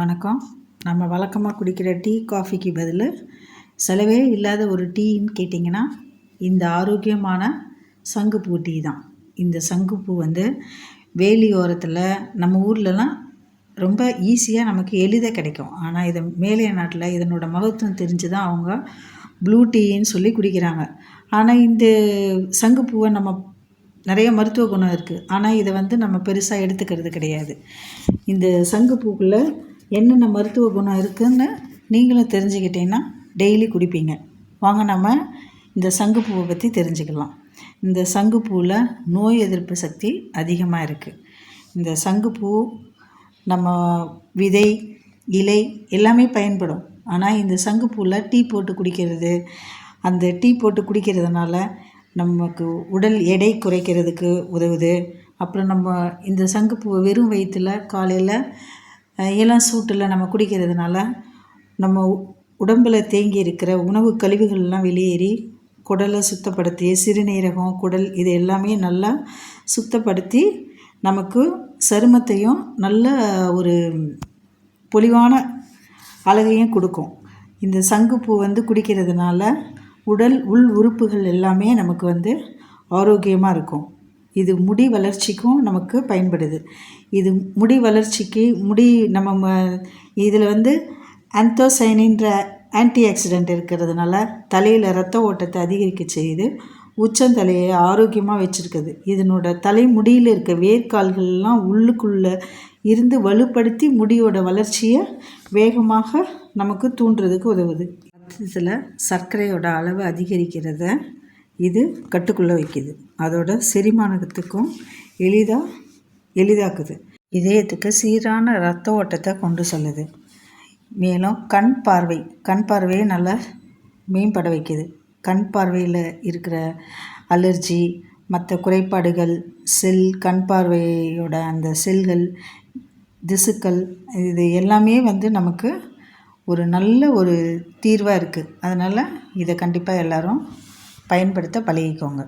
வணக்கம். நம்ம வழக்கமாக குடிக்கிற டீ காஃபிக்கு பதில் செலவே இல்லாத ஒரு டீன்னு கேட்டிங்கன்னா இந்த ஆரோக்கியமான சங்குப்பூ டீ தான். இந்த சங்குப்பூ வந்து வேலி ஓரத்தில் நம்ம ஊர்லலாம் ரொம்ப ஈஸியாக நமக்கு எளிதாக கிடைக்கும். ஆனால் இதை மேலே நாட்டில் இதனோட மகத்துவம் தெரிஞ்சு தான் அவங்க ப்ளூ டீன்னு சொல்லி குடிக்கிறாங்க. ஆனால் இந்த சங்குப்பூவை நம்ம நிறைய மருத்துவ குணம் இருக்குது ஆனால் இதை வந்து நம்ம பெருசாக எடுத்துக்கிறது கிடையாது. இந்த சங்குப்பூக்குள்ளே என்னென்ன மருத்துவ குணம் இருக்குதுன்னு நீங்களும் தெரிஞ்சுக்கிட்டீங்கன்னா டெய்லி குடிப்பீங்க. வாங்க நம்ம இந்த சங்குப்பூவை பற்றி தெரிஞ்சுக்கலாம். இந்த சங்குப்பூவில் நோய் எதிர்ப்பு சக்தி அதிகமாக இருக்குது இந்த சங்குப்பூ நம்ம விதை இலை எல்லாமே பயன்படும். ஆனால் இந்த சங்குப்பூவில் டீ போட்டு குடிக்கிறது அந்த டீ போட்டு குடிக்கிறதுனால நமக்கு உடல் எடை குறைக்கிறதுக்கு உதவுது. அப்புறம் நம்ம இந்த சங்குப்பூவை வெறும் வயிற்றில் காலையில் இளம் சூட்டில் நம்ம குடிக்கிறதுனால நம்ம உடம்பில் தேங்கி இருக்கிற உணவு கழிவுகள்லாம் வெளியேறி குடலை சுத்தப்படுத்தி சிறுநீரகம் குடல் இது எல்லாமே நல்லா சுத்தப்படுத்தி நமக்கு சருமத்தையும் நல்ல ஒரு பொலிவான அழகையும் கொடுக்கும். இந்த சங்குப்பூ வந்து குடிக்கிறதுனால உடல் உள் உறுப்புகள் எல்லாமே நமக்கு வந்து ஆரோக்கியமாக இருக்கும். இது முடி வளர்ச்சிக்கும் நமக்கு பயன்படுது. இது முடி வளர்ச்சிக்கு முடி நம்ம இதில் வந்து அந்தோசைனின்ற ஆன்டி ஆக்சிடெண்ட் இருக்கிறதுனால தலையில் ரத்த ஓட்டத்தை அதிகரிக்க செய்யுது. உச்சந்தலையை ஆரோக்கியமாக வச்சுருக்குது. இதனோட தலைமுடியில் இருக்க வேர்க்கால்கள்லாம் உள்ளுக்குள்ளே இருந்து வலுப்படுத்தி முடியோட வளர்ச்சியை வேகமாக நமக்கு தூண்டுறதுக்கு உதவுது. இதில் சர்க்கரையோட அளவு அதிகரிக்கிறத இது கட்டுக்குள்ளே வைக்கிது. அதோட செரிமானத்துக்கும் எளிதாக எளிதாக்குது. இதயத்துக்கு சீரான ரத்த ஓட்டத்தை கொண்டு செல்லுது. மேலும் கண் பார்வை கண் பார்வையை நல்லா மேம்பட வைக்கிது. கண் பார்வையில் இருக்கிற அலர்ஜி மற்ற குறைபாடுகள் செல் கண் பார்வையோட அந்த செல்கள் திசுக்கள் இது எல்லாமே வந்து நமக்கு ஒரு நல்ல ஒரு தீர்வாக இருக்குது அதனால் இதை கண்டிப்பாக எல்லோரும் பயன்படுத்த பழகிக்கோங்க.